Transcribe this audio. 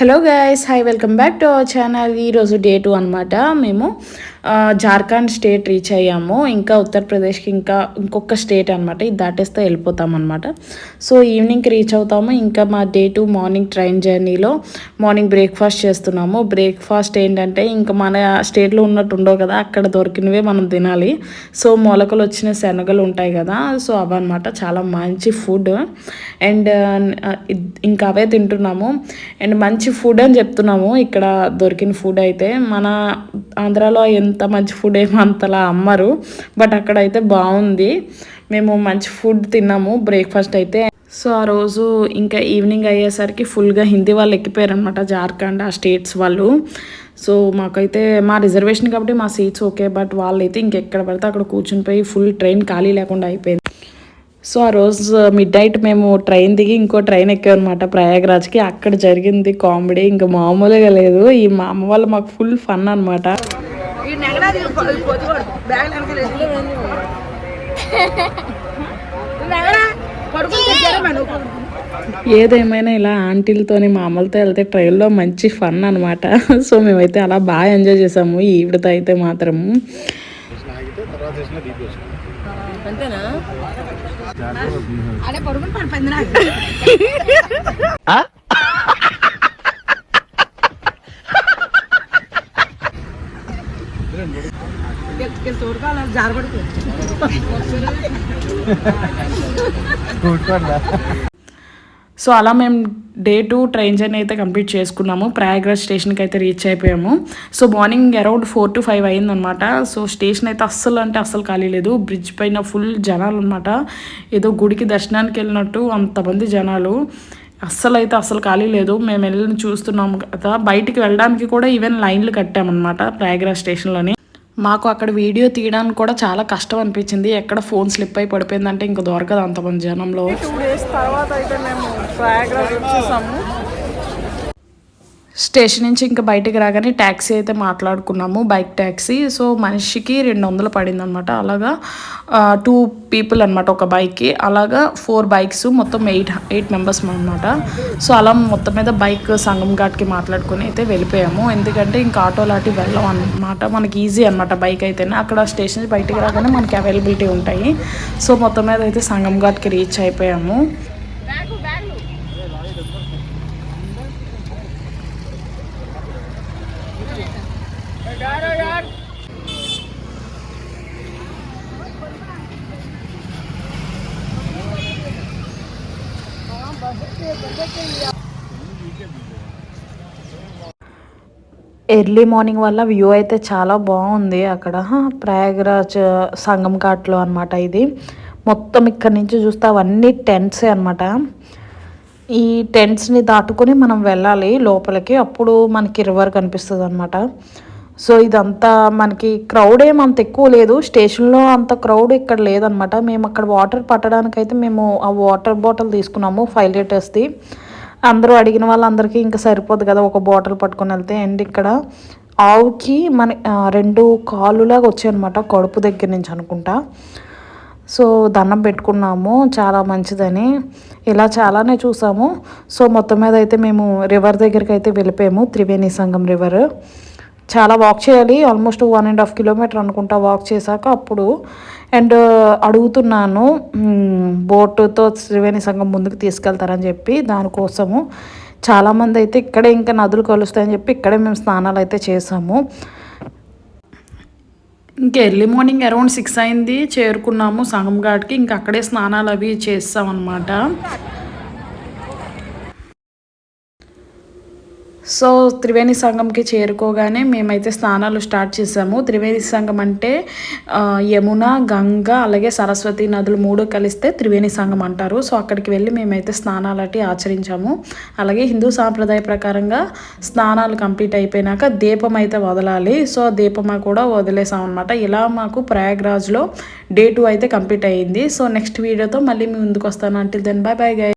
Hello guys hi welcome back to our channel ఈరోజు day two అనమాట మేము Jharkhand state reach అయ్యాము. ఇంకా ఉత్తరప్రదేశ్కి ఇంకా ఇంకొక స్టేట్ అనమాట ఇది దాటేస్తే వెళ్ళిపోతాం అనమాట సో ఈవినింగ్కి రీచ్ అవుతాము. ఇంకా మా డే టు మార్నింగ్ ట్రైన్ జర్నీలో మార్నింగ్ బ్రేక్ఫాస్ట్ చేస్తున్నాము. బ్రేక్ఫాస్ట్ ఏంటంటే ఇంకా మన స్టేట్లో ఉన్నట్టు ఉండవు కదా. అక్కడ దొరికినవే మనం తినాలి. సో మొలకలు వచ్చిన శనగలు ఉంటాయి కదా. సో అవన్నమాట. చాలా మంచి ఫుడ్ అండ్ ఇంకా అవే తింటున్నాము. అండ్ మంచి ఫుడ్ అని చెప్తున్నాము. ఇక్కడ దొరికిన ఫుడ్ అయితే మన ఆంధ్రాలో అంత మంచి ఫుడ్ ఏమో అంతలా అమ్మరు బట్ అక్కడ అయితే బాగుంది. మేము మంచి ఫుడ్ తిన్నాము బ్రేక్ఫాస్ట్ అయితే. సో ఆ రోజు ఇంకా ఈవినింగ్ అయ్యేసరికి ఫుల్గా హిందీ వాళ్ళు ఎక్కిపోయారు అనమాట జార్ఖండ్ ఆ స్టేట్స్ వాళ్ళు. సో మాకైతే మా రిజర్వేషన్ కాబట్టి మా సీట్స్ ఓకే బట్ వాళ్ళైతే ఇంకెక్కడ పడితే అక్కడ కూర్చుని పోయి ఫుల్ ట్రైన్ ఖాళీ లేకుండా అయిపోయింది. సో ఆ రోజు మిడ్ నైట్ మేము ట్రైన్ దిగి ఇంకో ట్రైన్ ఎక్కామన్నమాట ప్రయాగరాజ్కి. అక్కడ జరిగింది కామెడీ ఇంకా మామూలుగా లేదు. ఈ మా అమ్మ వాళ్ళు మాకు ఫుల్ ఫన్ అనమాట నెగడాది పొద్దుకోడు బ్యాగ్ వెనకాల నెగడా పడుకుంటే ఏదేమైనా ఇలా ఆంటీలతోని మా అమ్మలతో వెళ్తే ట్రైన్లో మంచి ఫన్ అనమాట సో మేమైతే అలా బాగా ఎంజాయ్ చేసాము. ఈవిడతో అయితే మాత్రము అంతేనా సో అలా మేము డే టూ ట్రైన్ జర్నీ అయితే కంప్లీట్ చేసుకున్నాము. ప్రయాగ్రాజ్ స్టేషన్కి అయితే రీచ్ అయిపోయాము. So morning around four to five అయిందనమాట సో స్టేషన్ అయితే అస్సలు అంటే అస్సలు ఖాళీ లేదు. బ్రిడ్జ్ పైన ఫుల్ జనాలు అనమాట ఏదో గుడికి దర్శనానికి వెళ్ళినట్టు అంతమంది జనాలు. అస్సలు అయితే అస్సలు ఖాళీ లేదు. మేము వెళ్ళి చూస్తున్నాము కదా. బయటికి వెళ్ళడానికి కూడా ఈవెన్ లైన్లు కట్టామన్నమాట ప్రయాగ్రాజ్ స్టేషన్లోని. మాకు అక్కడ వీడియో తీయడానికి కూడా చాలా కష్టం అనిపించింది. ఎక్కడ ఫోన్ స్లిప్ అయి పడిపోయిందంటే ఇంకా దొరకదు అంతమంది జనంలో. టూ డేస్ తర్వాత అయితే మేము ప్రయాగ్రాజ్ వచ్చేసాము. స్టేషన్ నుంచి ఇంకా బయటికి రాగానే ట్యాక్సీ అయితే మాట్లాడుకున్నాము బైక్ ట్యాక్సీ సో మనిషికి రెండు వందలు పడింది అనమాట అలాగా టూ పీపుల్ అనమాట ఒక బైక్కి. అలాగా ఫోర్ బైక్స్ మొత్తం ఎయిట్ ఎయిట్ మెంబర్స్ అనమాట సో అలా మొత్తం మీద బైక్ సంగం ఘాట్కి మాట్లాడుకుని అయితే వెళ్ళిపోయాము. ఎందుకంటే ఇంకా ఆటో లాంటి వెళ్ళం అనమాట మనకి ఈజీ అనమాట బైక్ అయితేనే. అక్కడ స్టేషన్ నుంచి బయటికి రాగానే మనకి అవైలబిలిటీ ఉంటాయి. సో మొత్తం మీద అయితే సంగం ఘాట్కి రీచ్ అయిపోయాము. ఎర్లీ మార్నింగ్ వల్ల వ్యూ అయితే చాలా బాగుంది అక్కడ. ప్రయాగరాజ్ సంగం ఘాట్లో అనమాట ఇది. మొత్తం ఇక్కడ నుంచి చూస్తే అవన్నీ టెంట్సే అనమాట ఈ టెంట్స్ని దాటుకొని మనం వెళ్ళాలి లోపలికి. అప్పుడు మనకి రివర్ కనిపిస్తుంది అనమాట సో ఇదంతా మనకి క్రౌడ్ ఏం అంత ఎక్కువ లేదు. స్టేషన్లో అంత క్రౌడ్ ఇక్కడ లేదనమాట మేము అక్కడ వాటర్ పట్టడానికైతే మేము ఆ వాటర్ బాటిల్ తీసుకున్నాము ఫైవ్ లీటర్స్ది అందరూ అడిగిన వాళ్ళందరికీ ఇంకా సరిపోదు కదా ఒక బాటిల్ పట్టుకొని వెళ్తే అండ్ ఇక్కడ ఆవుకి మన రెండు కాలులాగా వచ్చాయన్నమాట కడుపు దగ్గర నుంచి అనుకుంటా. సో దండం పెట్టుకున్నాము చాలా మంచిదని. ఇలా చాలానే చూసాము. సో మొత్తం మీద అయితే మేము రివర్ దగ్గరికి అయితే వెళ్ళిపోయాము త్రివేణి సంఘం రివర్. చాలా వాక్ చేయాలి almost one and half kilometer అనుకుంటా వాక్ చేశాక అప్పుడు. అండ్ అడుగుతున్నాను బోటుతో త్రివేణి సంఘం ముందుకు తీసుకెళ్తారని చెప్పి దానికోసము. చాలామంది అయితే ఇక్కడే ఇంకా నదులు కలుస్తాయని చెప్పి ఇక్కడే మేము స్నానాలు అయితే చేసాము ఇంకా ఎర్లీ మార్నింగ్ అరౌండ్ సిక్స్ అయింది. చేరుకున్నాము సంగం ఘాట్కి. ఇంకా అక్కడే స్నానాలు అవి చేస్తాం సో త్రివేణి సంఘంకి చేరుకోగానే మేమైతే స్నానాలు స్టార్ట్ చేసాము. త్రివేణి సంఘం అంటే యమున గంగ అలాగే సరస్వతి నదులు మూడు కలిస్తే త్రివేణి సంఘం అంటారు. సో అక్కడికి వెళ్ళి మేమైతే స్నానాలు అటు ఆచరించాము. అలాగే హిందూ సాంప్రదాయ ప్రకారంగా స్నానాలు కంప్లీట్ అయిపోయినాక దీపం అయితే వదలాలి. సో దీపం కూడా వదిలేసాం అనమాట ఇలా మాకు ప్రయాగ్రాజ్లో డే టూ అయితే కంప్లీట్ అయ్యింది సో నెక్స్ట్ వీడియోతో మళ్ళీ మీ ముందుకు వస్తాను. అంటే దెన్ బాయ్ బాయ్ గై